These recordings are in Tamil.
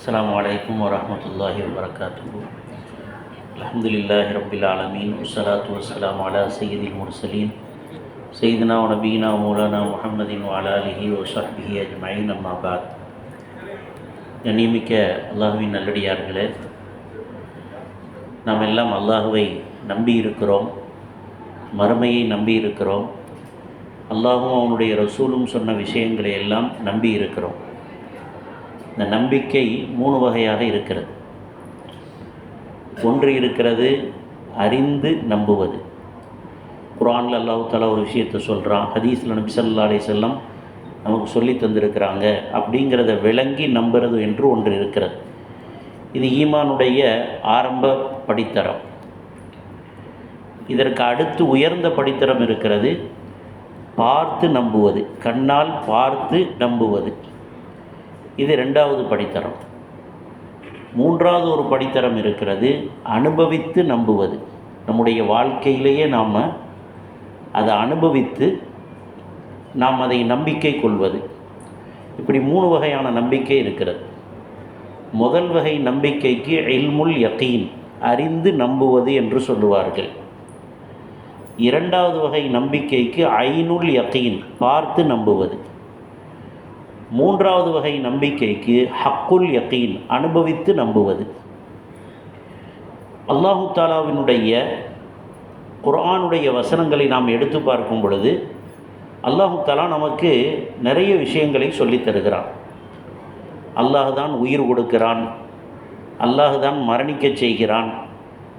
السلام عليكم ورحمة الله وبركاته الحمد لله رب العالمين والصلاة والسلام على سيد المرسلين سيدنا ونبينا ومولانا محمد وعلى آله وصحبه أجمعين أما بعد கண்ணியமிக்க அல்லாஹுவின் நல்லடியார்களே நாம் எல்லாம் அல்லாஹுவை நம்பி இருக்கிறோம் மறுமையை நம்பி இருக்கிறோம் அல்லாஹும் அவனுடைய ரசூலும் சொன்ன விஷயங்களை எல்லாம் நம்பி இருக்கிறோம் இந்த நம்பிக்கை மூணு வகையாக இருக்கிறது. ஒன்று இருக்கிறது அறிந்து நம்புவது. குரானில் அல்லாஹு தாலா ஒரு விஷயத்தை சொல்கிறான் ஹதீஸில் நபி ஸல்லல்லாஹு அலைஹி நமக்கு சொல்லி தந்திருக்கிறாங்க. அப்படிங்கிறத விளங்கி நம்புறது என்று ஒன்று இருக்கிறது. இது ஈமானுடைய ஆரம்ப படித்தரம். இதற்கு அடுத்து உயர்ந்த படித்தரம் இருக்கிறது. பார்த்து நம்புவது. கண்ணால் பார்த்து நம்புவது. இது ரெண்டாவது படித்தரம். மூன்றாவது ஒரு படித்தரம் இருக்கிறது அனுபவித்து நம்புவது. நம்முடைய வாழ்க்கையிலேயே நாம் அதை அனுபவித்து நாம் அதை நம்பிக்கை கொள்வது. இப்படி மூணு வகையான நம்பிக்கை இருக்கிறது. முதல் வகை நம்பிக்கைக்கு எல்முல் யகீன் அறிந்து நம்புவது என்று சொல்லுவார்கள். இரண்டாவது வகை நம்பிக்கைக்கு ஐநுல் யகீன் பார்த்து நம்புவது. மூன்றாவது வகை நம்பிக்கைக்கு ஹக்குல் யக்கீன் அனுபவித்து நம்புவது. அல்லாஹு தாலாவினுடைய குரானுடைய வசனங்களை நாம் எடுத்து பார்க்கும் பொழுது அல்லாஹு தாலா நமக்கு நிறைய விஷயங்களை சொல்லித் தருகிறான். அல்லாஹ் தான் உயிர் கொடுக்கிறான். அல்லாஹ் தான் மரணிக்கச் செய்கிறான்.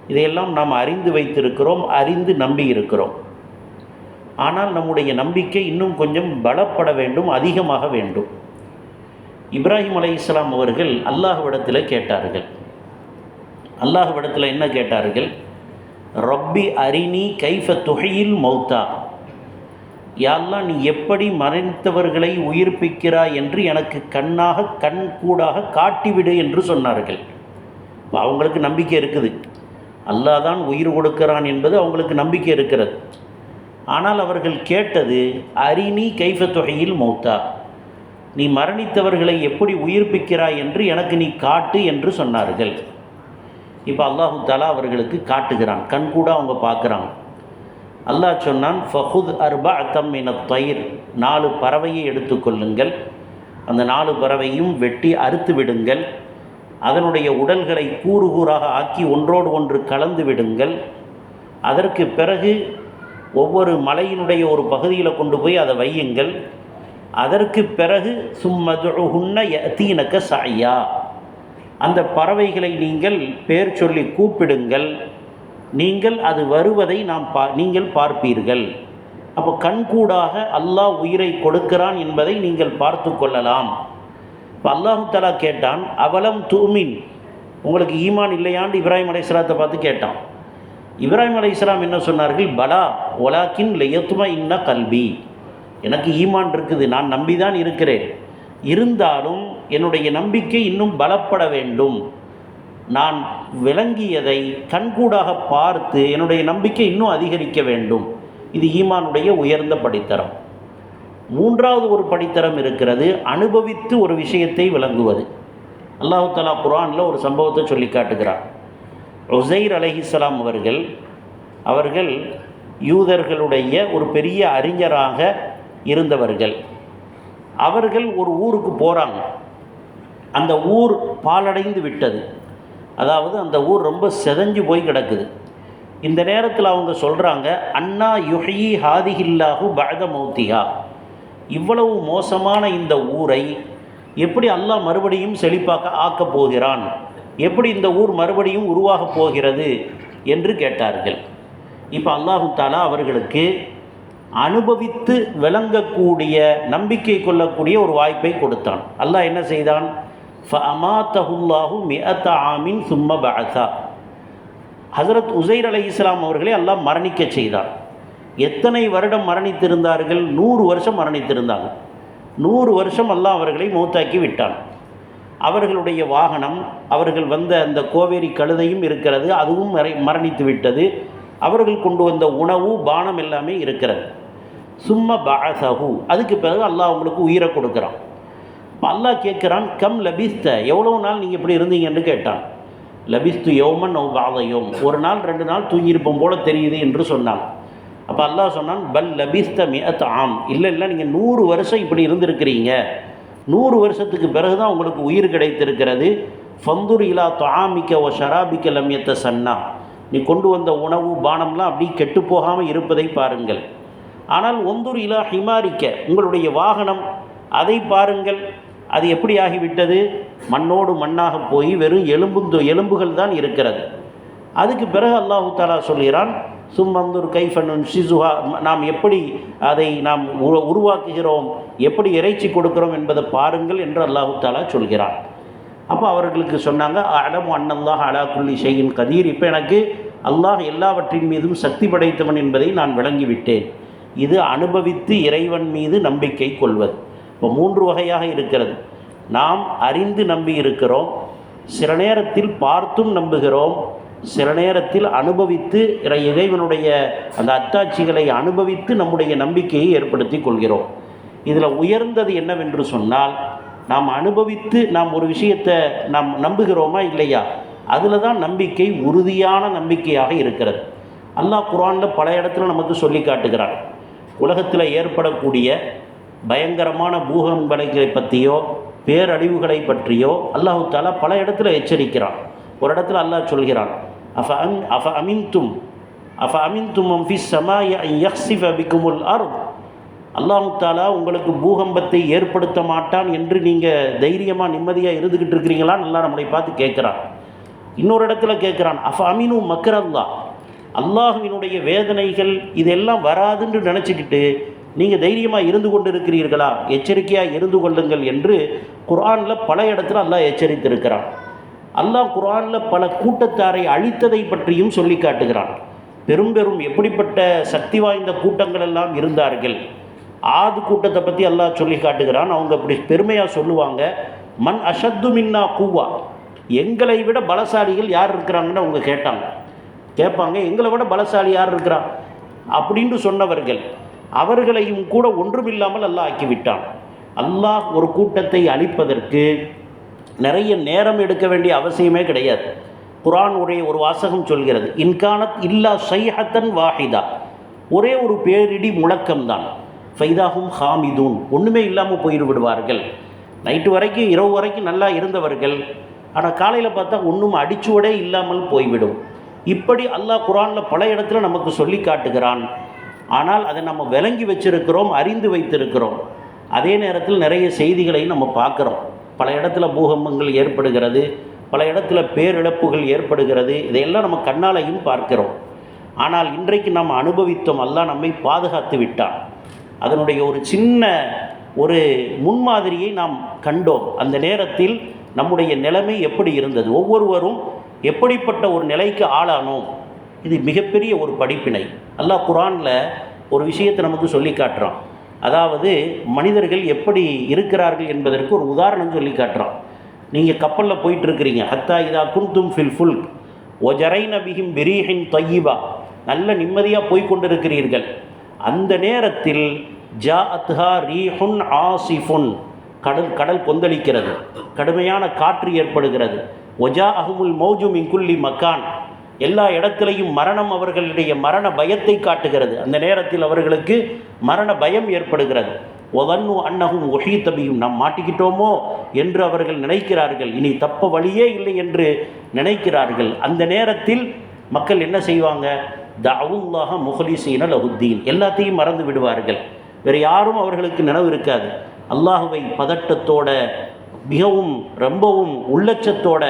இதையெல்லாம் நாம் அறிந்து வைத்திருக்கிறோம் அறிந்து நம்பி இருக்கிறோம். ஆனால் நம்முடைய நம்பிக்கை இன்னும் கொஞ்சம் பலப்பட வேண்டும் அதிகமாக வேண்டும். இப்ராஹிம் அலை இஸ்லாம் அவர்கள் அல்லாஹுவிடத்தில் கேட்டார்கள். அல்லாஹுவிடத்தில் என்ன கேட்டார்கள்? ரப்பி அரினி கைஃப துகையில் மௌத்தா. யாரெல்லாம் நீ எப்படி மறைத்தவர்களை உயிர்ப்பிக்கிறாய் என்று எனக்கு கண்ணாக கண் கூடாக காட்டிவிடு என்று சொன்னார்கள். அவங்களுக்கு நம்பிக்கை இருக்குது. அல்லாஹ் தான் உயிர் கொடுக்கிறான் என்பது அவங்களுக்கு நம்பிக்கை இருக்கிறது. ஆனால் அவர்கள் கேட்டது அரினி கைஃப தொகையில் மௌத்தா. நீ மரணித்தவர்களை எப்படி உயிர்ப்பிக்கிறாய் என்று எனக்கு நீ காட்டு என்று சொன்னார்கள். இப்போ அல்லாஹு தாலா அவர்களுக்கு காட்டுகிறான். கண்கூட அவங்க பார்க்குறாங்க. அல்லாஹ் சொன்னான் ஃபஹுத் அர்பா அத்தம் என தயிர். நாலு பறவையை எடுத்துக்கொள்ளுங்கள் அந்த நாலு பறவையும் வெட்டி அறுத்து விடுங்கள். அதனுடைய உடல்களை கூறு கூறாக ஆக்கி ஒன்றோடு ஒன்று கலந்து விடுங்கள். அதற்கு பிறகு ஒவ்வொரு மலையினுடைய ஒரு பகுதியில் கொண்டு போய் அதை வையுங்கள். அதற்கு பிறகு சும்மதுகுன்ன தீனக்க சாயா அந்த பறவைகளை நீங்கள் பேர் சொல்லி கூப்பிடுங்கள். நீங்கள் அது வருவதை நாம் பா நீங்கள் பார்ப்பீர்கள். அப்போ கண்கூடாக அல்லாஹ் உயிரை கொடுக்கிறான் என்பதை நீங்கள் பார்த்து கொள்ளலாம். இப்போ அல்லாஹு தலா கேட்டான் அவலம் தூமின்? உங்களுக்கு ஈமான் இல்லையாண்டு இப்ராஹிம் அலைஸ்லாத்தை பார்த்து கேட்டான். இப்ராஹிம் அலை இஸ்லாம் என்ன சொன்னார்கள்? பலா ஒலாக்கின் லெயத்துமா இன்ன கல்வி எனக்கு ஈமான் இருக்குது நான் நம்பி தான் இருக்கிறேன். இருந்தாலும் என்னுடைய நம்பிக்கை இன்னும் பலப்பட வேண்டும். நான் விளங்கியதை கண்கூடாக பார்த்து என்னுடைய நம்பிக்கை இன்னும் அதிகரிக்க வேண்டும். இது ஈமானுடைய உயர்ந்த படித்தரம். மூன்றாவது ஒரு படித்தரம் இருக்கிறது அனுபவித்து ஒரு விஷயத்தை விளங்குவது. அல்லாஹு தலா குரானில் ஒரு சம்பவத்தை சொல்லி காட்டுகிறார். உசைர் அலஹிஸ்லாம் அவர்கள் அவர்கள் யூதர்களுடைய ஒரு பெரிய அறிஞராக இருந்தவர்கள். அவர்கள் ஒரு ஊருக்கு போகிறாங்க அந்த ஊர் பாலடைந்து விட்டது. அதாவது அந்த ஊர் ரொம்ப செதஞ்சு போய் கிடக்குது. இந்த நேரத்தில் அவங்க சொல்கிறாங்க அண்ணா யுஹி ஹாதிஹில்லாஹு பழத மௌத்தியா இவ்வளவு மோசமான இந்த ஊரை எப்படி அல்லாஹ் மறுபடியும் செழிப்பாக்க ஆக்கப் போகிறான்? எப்படி இந்த ஊர் மறுபடியும் உருவாகப் போகிறது? என்று கேட்டார்கள். இப்போ அல்லாஹு தாலா அவர்களுக்கு அனுபவித்து விளங்கக்கூடிய நம்பிக்கை கொள்ளக்கூடிய ஒரு வாய்ப்பை கொடுத்தான். அல்லாஹ் என்ன செய்தான்? ஃபஅமாத்தஹுல்லாஹு மிஅத்த ஆமின் சும்ம பஅசா ஹசரத் உசைர் அலை இஸ்லாம் அவர்களை அல்லாஹ் மரணிக்க செய்தார் எத்தனை வருடம் மரணித்திருந்தார்கள்? நூறு வருஷம் மரணித்திருந்தாங்க. நூறு வருஷம் அல்லாஹ் அவர்களை மூத்தாக்கி விட்டான். அவர்களுடைய வாகனம் அவர்கள் வந்த அந்த கோவேரி கழுதையும் இருக்கிறது அதுவும் மறை மரணித்து விட்டது. அவர்கள் கொண்டு வந்த உணவு பானம் எல்லாமே இருக்கிறது. சும்ம பாசஹு அதுக்கு பிறகு அல்லாஹ் உங்களுக்கு உயிரை கொடுக்குறான். இப்போ அல்லாஹ் கேட்குறான் கம் லபிஸ்த? எவ்வளோ நாள் நீங்கள் இப்படி இருந்தீங்கன்னு கேட்டான். லபிஸ்து யோமன் நோ பாதையோம் ஒரு நாள் ரெண்டு நாள் தூங்கியிருப்போம் போல தெரியுது என்று சொன்னான். அப்போ அல்லாஹ் சொன்னான் பல் லபிஸ்த மியத் ஆம். இல்லை இல்லை நீங்கள் நூறு வருஷம் இப்படி இருந்திருக்கிறீங்க. நூறு வருஷத்துக்கு பிறகு தான் உங்களுக்கு உயிர் கிடைத்திருக்கிறது. ஃபந்துர் இலா தாமிக்க ஓ ஷராபிக்க லம்யத்த சன்னா நீ கொண்டு வந்த உணவு பானம்லாம் அப்படி கெட்டு போகாமல் இருப்பதை பாருங்கள். ஆனால் ஒந்தூர் இலா ஹிமாரிக்க உங்களுடைய வாகனம் அதை பாருங்கள். அது எப்படி ஆகிவிட்டது? மண்ணோடு மண்ணாக போய் வெறும் எலும்பு எலும்புகள் தான் இருக்கிறது. அதுக்கு பிறகு அல்லாஹு தாலா சொல்கிறான் சும்மந்தூர் கைஃபனுன் சிசுஹா நாம் எப்படி அதை நாம் உ உருவாக்குகிறோம்? எப்படி இறைச்சி கொடுக்கிறோம் என்பதை பாருங்கள் என்று அல்லாஹு தாலா சொல்கிறான். அப்போ அவர்களுக்கு சொன்னாங்க அடம் அண்ணல்லாஹ் அலா குல்லி செய்யின் கதீர். இப்போ எனக்கு அல்லாஹ் எல்லாவற்றின் மீதும் சக்தி படைத்தவன் என்பதை நான் விளங்கிவிட்டேன். இது அனுபவித்து இறைவன் மீது நம்பிக்கை கொள்வது. இப்போ மூன்று வகையாக இருக்கிறது. நாம் அறிந்து நம்பி இருக்கிறோம் சில நேரத்தில் பார்த்தும் நம்புகிறோம் சில நேரத்தில் அனுபவித்து இறைவனுடைய அந்த அத்தாட்சிகளை அனுபவித்து நம்முடைய நம்பிக்கையை ஏற்படுத்தி கொள்கிறோம். இதில் உயர்ந்தது என்னவென்று சொன்னால் நாம் அனுபவித்து நாம் ஒரு விஷயத்தை நாம் நம்புகிறோமா இல்லையா? அதில் தான் நம்பிக்கை உறுதியான நம்பிக்கையாக இருக்கிறது. அல்லாஹ் குரானில் பல இடத்துல நமக்கு சொல்லி காட்டுகிறான். உலகத்தில் ஏற்படக்கூடிய பயங்கரமான பூகம்பங்களை பற்றியோ பேரழிவுகளை பற்றியோ அல்லாஹு தாலா பல இடத்துல எச்சரிக்கிறான். ஒரு இடத்துல அல்லாஹ் சொல்கிறான் அஃப அம் அஃப அமின்தும் அஃப அமின்தும் அம்ஃபி சமாய யக்ஸிஃப பிக்குமுல் அர் அல்லாஹு தாலா உங்களுக்கு பூகம்பத்தை ஏற்படுத்த மாட்டான் என்று நீங்கள் தைரியமாக நிம்மதியாக இருந்துக்கிட்டு இருக்கிறீங்களான்னு நல்லா நம்மளை பார்த்து கேட்குறான். இன்னொரு இடத்துல கேட்குறான் அஃப அமீனு மக்கரல்லா? அல்லாஹுவினுடைய வேதனைகள் இதெல்லாம் வராதுன்னு நினச்சிக்கிட்டு நீங்கள் தைரியமாக இருந்து கொண்டு இருக்கிறீர்களா எச்சரிக்கையாக இருந்து கொள்ளுங்கள் என்று குரானில் பல இடத்துல அல்லாஹ் எச்சரித்திருக்கிறான். அல்லாஹ் குர்ஆனில் பல கூட்டத்தாரை அழித்ததை பற்றியும் சொல்லி காட்டுகிறான். பெரும் பெரும் எப்படிப்பட்ட சக்தி வாய்ந்த கூட்டங்கள் எல்லாம் இருந்தார்கள். ஆது கூட்டத்தை பற்றி அல்லாஹ் சொல்லி காட்டுகிறான். அவங்க அப்படி பெருமையாக சொல்லுவாங்க. மண் அஷத்து மின்னா கூவா. எங்களை விட பலசாலிகள் யார் இருக்கிறாங்கன்னு அவங்க கேட்டாங்க. கேட்பாங்க எங்களை விட பலசாலி யார் இருக்கிறா? அப்படின்னு சொன்னவர்கள் அவர்களையும் கூட ஒன்றுமில்லாமல் அல்லாஹ் ஆக்கிவிட்டான். அல்லாஹ் ஒரு கூட்டத்தை அழிப்பதற்கு நிறைய நேரம் எடுக்க வேண்டிய அவசியமே கிடையாது. குரான் உடைய ஒரு வாசகம் சொல்கிறது இன்கானத் இல்லா சைஹத்தன் வாஹிதா. ஒரே ஒரு பேரிடி முழக்கம்தான். ஃபைதாகும் ஹாமிதூன். ஒன்றுமே இல்லாமல் போயிடு விடுவார்கள் நைட்டு வரைக்கும் இரவு வரைக்கும் நல்லா இருந்தவர்கள் ஆனால் காலையில் பார்த்தா ஒன்றும் அடிச்சுவடே இல்லாமல் போய்விடும். இப்படி அல்லாஹ் குரானில் பல இடத்துல நமக்கு சொல்லி காட்டுகிறான். ஆனால் அதை நம்ம விளங்கி வச்சிருக்கிறோம் அறிந்து வைத்திருக்கிறோம். அதே நேரத்தில் நிறைய செய்திகளை நம்ம பார்க்குறோம். பல இடத்துல பூகம்பங்கள் ஏற்படுகிறது பல இடத்துல பேரிழப்புகள் ஏற்படுகிறது இதையெல்லாம் நம்ம கண்ணாலையும் பார்க்கிறோம். ஆனால் இன்றைக்கு நாம் அனுபவித்தோம் அல்லாஹ் நம்மை பாதுகாத்து விட்டான். அதனுடைய ஒரு சின்ன ஒரு முன்மாதிரியை நாம் கண்டோம். அந்த நேரத்தில் நம்முடைய நிலைமை எப்படி இருந்தது? ஒவ்வொருவரும் எப்படிப்பட்ட ஒரு நிலைக்கு ஆளானோம்? இது மிகப்பெரிய ஒரு படிப்பினை. அல்லாஹ் குரானில் ஒரு விஷயத்தை நமக்கு சொல்லி காட்டுறான். அதாவது மனிதர்கள் எப்படி இருக்கிறார்கள் என்பதற்கு ஒரு உதாரணம் சொல்லி காட்டுறான். நீங்கள் கப்பலில் போயிட்டுருக்கிறீங்க. ஹத்தா இதா குந்தும் ஃபில் ஃபுல் ஒஜரை நபிகிம் பிரீஹின் தொய்யிபா நல்ல நிம்மதியாக போய் கொண்டிருக்கிறீர்கள். அந்த நேரத்தில் ஜா அத்ஹா ரீஹுன் ஆசிஃபுன். கடல் கடல் கொந்தளிக்கிறது. கடுமையான காற்று ஏற்படுகிறது. ஒஜா அஹுமுல் மௌஜு மின் மக்கான். எல்லா இடத்திலையும் மரணம் அவர்களுடைய மரண பயத்தை காட்டுகிறது. அந்த நேரத்தில் அவர்களுக்கு மரண பயம் ஏற்படுகிறது. ஒதன்னு அன்னகும் ஒஹி தபியும் நாம் மாட்டிக்கிட்டோமோ என்று அவர்கள் நினைக்கிறார்கள். இனி தப்ப வழியே இல்லை என்று நினைக்கிறார்கள். அந்த நேரத்தில் மக்கள் என்ன செய்வாங்க? தவுல்லாஹ முஹலிசீன லகுத்தீன் எல்லாத்தையும் மறந்து விடுவார்கள். வேறு யாரும் அவர்களுக்கு நினைவு இருக்காது. அல்லாஹுவை பதட்டத்தோட மிகவும் ரொம்பவும் உள்ளச்சத்தோட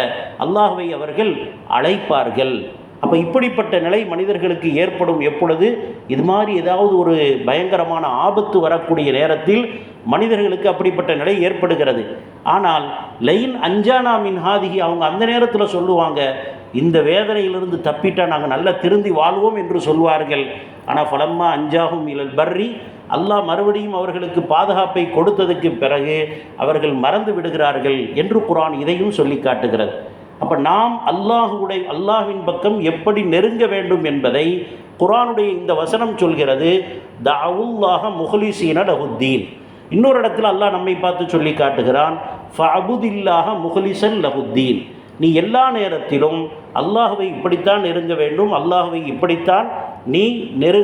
அல்லாஹுவை அவர்கள் அழைப்பார்கள். அப்போ இப்படிப்பட்ட நிலை மனிதர்களுக்கு ஏற்படும் எப்பொழுது? இது மாதிரி ஏதாவது ஒரு பயங்கரமான ஆபத்து வரக்கூடிய நேரத்தில் மனிதர்களுக்கு அப்படிப்பட்ட நிலை ஏற்படுகிறது. ஆனால் லைன் அஞ்சானா மின் ஹாதிகி அவங்க அந்த நேரத்தில் சொல்லுவாங்க இந்த வேதனையிலிருந்து தப்பிட்டால் நாங்கள் நல்லா திருந்தி வாழ்வோம் என்று சொல்வார்கள். ஆனால் ஃபலம்மா அஞ்சாகும் இலல் பர்ரி அல்லாஹ் மறுபடியும் அவர்களுக்கு பாதுகாப்பை கொடுத்ததுக்கு பிறகு அவர்கள் மறந்து விடுகிறார்கள் என்று குரான் இதையும் சொல்லி காட்டுகிறது. அப்போ நாம் அல்லாஹுடைய அல்லாஹின் பக்கம் எப்படி நெருங்க வேண்டும் என்பதை குரானுடைய இந்த வசனம் சொல்கிறது த அவுல்லாஹ முஹலிசீன லஹுத்தீன். இன்னொரு இடத்துல அல்லாஹ் நம்மை பார்த்து சொல்லி காட்டுகிறான் ஃபபுதில்லாக முஹலிசன் லஹுத்தீன். நீ எல்லா நேரத்திலும் அல்லாஹுவை இப்படித்தான் நெருங்க வேண்டும் அல்லாஹுவை இப்படித்தான் நீ நெரு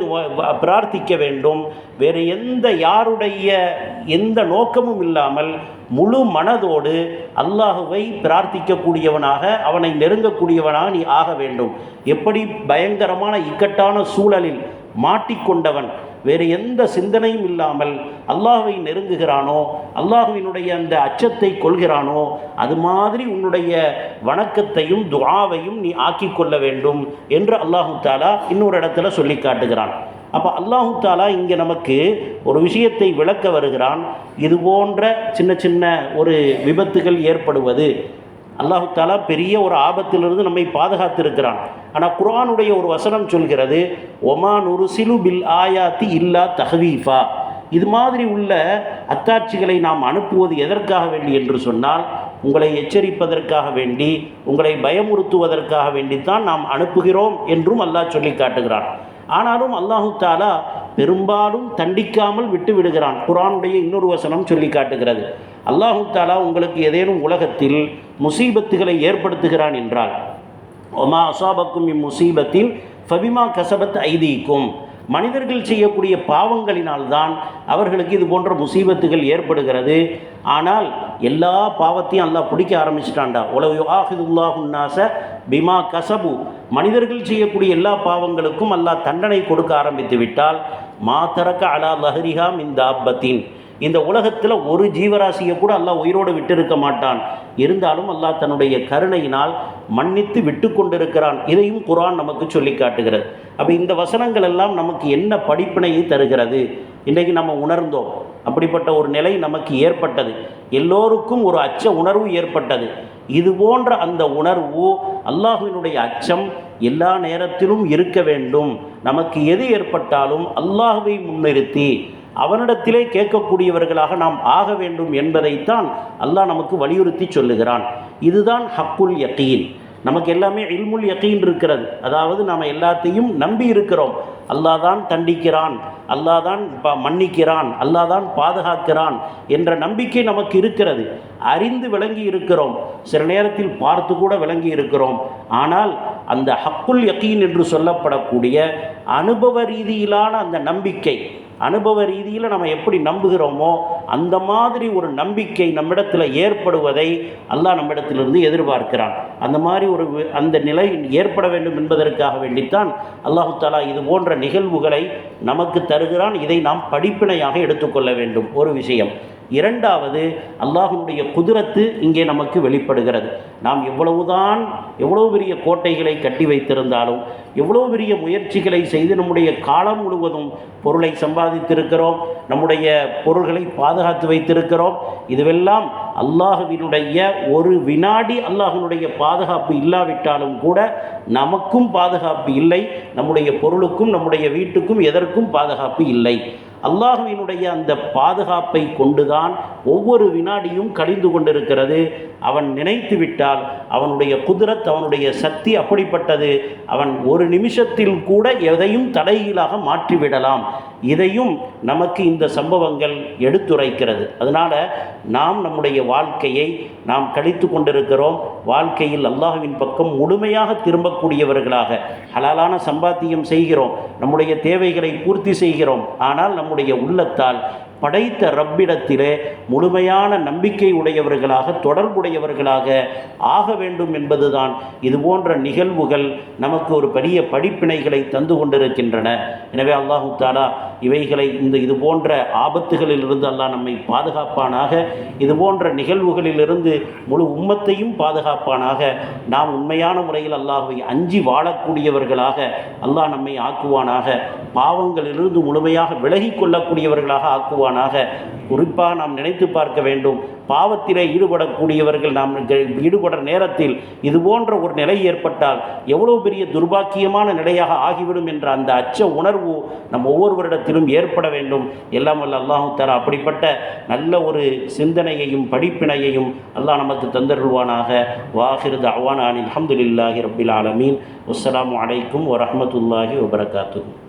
பிரார்த்திக்க வேண்டும். வேறு எந்த யாருடைய எந்த நோக்கமும் இல்லாமல் முழு மனதோடு அல்லாஹுவை பிரார்த்திக்கக்கூடியவனாக அவனை நெருங்கக்கூடியவனாக நீ ஆக வேண்டும். எப்படி பயங்கரமான இக்கட்டான சூழலில் மாட்டிக்கொண்டவன் வேறு எந்த சிந்தனையும் இல்லாமல் அல்லாஹுவை நெருங்குகிறானோ அல்லாஹுவினுடைய அந்த அச்சத்தை கொள்கிறானோ அது மாதிரி உன்னுடைய வணக்கத்தையும் துவாவையும் நீ ஆக்கி கொள்ள வேண்டும் என்று அல்லாஹு தாலா இன்னொரு இடத்துல சொல்லி காட்டுகிறான். அப்போ அல்லாஹு தாலா இங்கே நமக்கு ஒரு விஷயத்தை விளக்க வருகிறான். இது போன்ற சின்ன சின்ன ஒரு விபத்துகள் ஏற்படுவது அல்லாஹு தாலா பெரிய ஒரு ஆபத்திலிருந்து நம்மை பாதுகாத்திருக்கிறான். ஆனால் குரானுடைய ஒரு வசனம் சொல்கிறது ஒமான் ஒரு சிலு பில் ஆயாத்தி இல்லா தஹவீஃபா. இது மாதிரி உள்ள அத்தாட்சிகளை நாம் அனுப்புவது எதற்காக வேண்டி என்று சொன்னால் உங்களை எச்சரிப்பதற்காக வேண்டி உங்களை பயமுறுத்துவதற்காக வேண்டித்தான் நாம் அனுப்புகிறோம் என்றும் அல்லாஹ் சொல்லி காட்டுகிறான். ஆனாலும் அல்லாஹு தாலா பெரும்பாலும் தண்டிக்காமல் விட்டு விடுகிறான். குரானுடைய இன்னொரு வசனம் சொல்லி காட்டுகிறது அல்லாஹு தாலா உங்களுக்கு ஏதேனும் உலகத்தில் முசீபத்துகளை ஏற்படுத்துகிறான் என்றால் ஒமா அசாபக்கும் இம்முசீபத்தின் ஃபபிமா கசபத் ஐதீக்கும். மனிதர்கள் செய்யக்கூடிய பாவங்களினால்தான் அவர்களுக்கு இது போன்ற முசீபத்துகள் ஏற்படுகிறது. ஆனால் எல்லா பாவத்தையும் அல்லாஹ் பிடிக்க ஆரம்பிச்சிட்டான்டா. உலக ஆஹிதுல்லாஹுன்னாச பிமா கசபு. மனிதர்கள் செய்யக்கூடிய எல்லா பாவங்களுக்கும் அல்லாஹ் தண்டனை கொடுக்க ஆரம்பித்து விட்டால் மா தரக்க அலா லஹரிஹாம் இந்த ஆபத்தின் இந்த உலகத்தில் ஒரு ஜீவராசியை கூட அல்லாஹ் உயிரோடு விட்டிருக்க மாட்டான். இருந்தாலும் அல்லாஹ் தன்னுடைய கருணையினால் மன்னித்து விட்டு கொண்டிருக்கிறான். இதையும் குரான் நமக்கு சொல்லி காட்டுகிறது. அப்போ இந்த வசனங்கள் எல்லாம் நமக்கு என்ன படிப்பினையை தருகிறது? இன்றைக்கு நம்ம உணர்ந்தோம். அப்படிப்பட்ட ஒரு நிலை நமக்கு ஏற்பட்டது. எல்லோருக்கும் ஒரு அச்ச உணர்வு ஏற்பட்டது. இது போன்ற அந்த உணர்வு அல்லாஹுவினுடைய அச்சம் எல்லா நேரத்திலும் இருக்க வேண்டும். நமக்கு எது ஏற்பட்டாலும் அல்லாஹுவை முன்னிறுத்தி அவனிடத்திலே கேட்கக்கூடியவர்களாக நாம் ஆக வேண்டும் என்பதைத்தான் அல்லாஹ் நமக்கு வலியுறுத்தி சொல்லுகிறான். இதுதான் ஹக்குல் யக்கீன் நமக்கு எல்லாமே இல்முல் யக்கீன் இருக்கிறது. அதாவது நாம் எல்லாத்தையும் நம்பி இருக்கிறோம். அல்லாஹ் தான் தண்டிக்கிறான். அல்லாஹ் தான் ப மன்னிக்கிறான். அல்லாஹ் தான் பாதுகாக்கிறான் என்ற நம்பிக்கை நமக்கு இருக்கிறது. அறிந்து விளங்கி இருக்கிறோம். சில நேரத்தில் பார்த்து கூட விளங்கி இருக்கிறோம். ஆனால் அந்த ஹக்குல் யக்கீன் என்று சொல்லப்படக்கூடிய அனுபவ ரீதியிலான அந்த நம்பிக்கை அனுபவ ரீதியில் நம்ம எப்படி நம்புகிறோமோ அந்த மாதிரி ஒரு நம்பிக்கை நம்மிடத்தில் ஏற்படுவதை அல்லாஹ் நம்மிடத்திலிருந்து எதிர்பார்க்கிறான். அந்த மாதிரி ஒரு அந்த நிலை ஏற்பட வேண்டும் என்பதற்காக வேண்டித்தான் அல்லாஹு தாலா இது போன்ற நிகழ்வுகளை நமக்கு தருகிறான். இதை நாம் படிப்பினையாக எடுத்துக்கொள்ள வேண்டும். ஒரு விஷயம் இரண்டாவது அல்லாஹனுடைய குதிரத்து இங்கே நமக்கு வெளிப்படுகிறது. நாம் எவ்வளவுதான் எவ்வளோ பெரிய கோட்டைகளை கட்டி வைத்திருந்தாலும் எவ்வளோ பெரிய முயற்சிகளை செய்து நம்முடைய காலம் முழுவதும் பொருளை சம்பாதித்திருக்கிறோம் நம்முடைய பொருள்களை பாதுகாத்து வைத்திருக்கிறோம் இதுவெல்லாம் அல்லாஹுவினுடைய ஒரு வினாடி அல்லாஹனுடைய பாதுகாப்பு இல்லாவிட்டாலும் கூட நமக்கும் பாதுகாப்பு இல்லை நம்முடைய பொருளுக்கும் நம்முடைய வீட்டுக்கும் எதற்கும் பாதுகாப்பு இல்லை. அல்லாஹுவினுடைய அந்த பாதுகாப்பை கொண்டுதான் ஒவ்வொரு வினாடியும் கழிந்து கொண்டிருக்கிறது. அவன் நினைத்து விட்டால் அவனுடைய குதிரத் அவனுடைய சக்தி அப்படிப்பட்டது. அவன் ஒரு நிமிஷத்தில் கூட எதையும் தலைகீழாக மாற்றிவிடலாம். இதையும் நமக்கு இந்த சம்பவங்கள் எடுத்துரைக்கிறது. அதனால் நாம் நம்முடைய வாழ்க்கையை நாம் கழித்து கொண்டிருக்கிறோம். வாழ்க்கையில் அல்லாஹுவின் பக்கம் முழுமையாக திரும்பக்கூடியவர்களாக ஹலாலான சம்பாத்தியம் செய்கிறோம். நம்முடைய தேவைகளை பூர்த்தி செய்கிறோம். ஆனால் நம் நம்முடைய உள்ளத்தால் படைத்த ரப்பிடத்திலே முழுமையான நம்பிக்கை உடையவர்களாக தொடர்புடையவர்களாக ஆக வேண்டும் என்பதுதான் இது போன்ற நிகழ்வுகள் நமக்கு ஒரு பெரிய படிப்பினைகளை தந்து கொண்டிருக்கின்றன. எனவே அல்லாஹு தாலா இவைகளை இந்த இது போன்ற ஆபத்துகளிலிருந்து அல்லாஹ் நம்மை பாதுகாப்பானாக இது போன்ற நிகழ்வுகளிலிருந்து முழு உம்மத்தையும் பாதுகாப்பானாக நாம் உண்மையான முறையில் அல்லாஹை அஞ்சி வாழக்கூடியவர்களாக அல்லாஹ் நம்மை ஆக்குவானாக. பாவங்களிலிருந்து முழுமையாக விலகி கொள்ளக்கூடியவர்களாக ஆக்குவானாக. குறிப்பாக நாம் நினைத்து பார்க்க வேண்டும். பாவத்திலே ஈடுபடக்கூடியவர்கள் நாம் ஈடுபடுற நேரத்தில் இது போன்ற ஒரு நிலை ஏற்பட்டால் எவ்வளவு பெரிய துர்பாக்கியமான நிலையாக ஆகிவிடும் என்ற அந்த அச்ச உணர்வு நம் ஒவ்வொருவரிடத்திலும் ஏற்பட வேண்டும். எல்லாம் வல்ல அல்லாஹும் தர அப்படிப்பட்ட நல்ல ஒரு சிந்தனையையும் படிப்பினையையும் அல்லாஹ் நமக்கு தந்தருள்வானாக. வாஹிர் தவானான் அஹமதுல்லாஹி ரபில் ஆலமீன். அஸ்லாம் வலைக்கும் வரமத்துல்லாஹி வபரகாத்து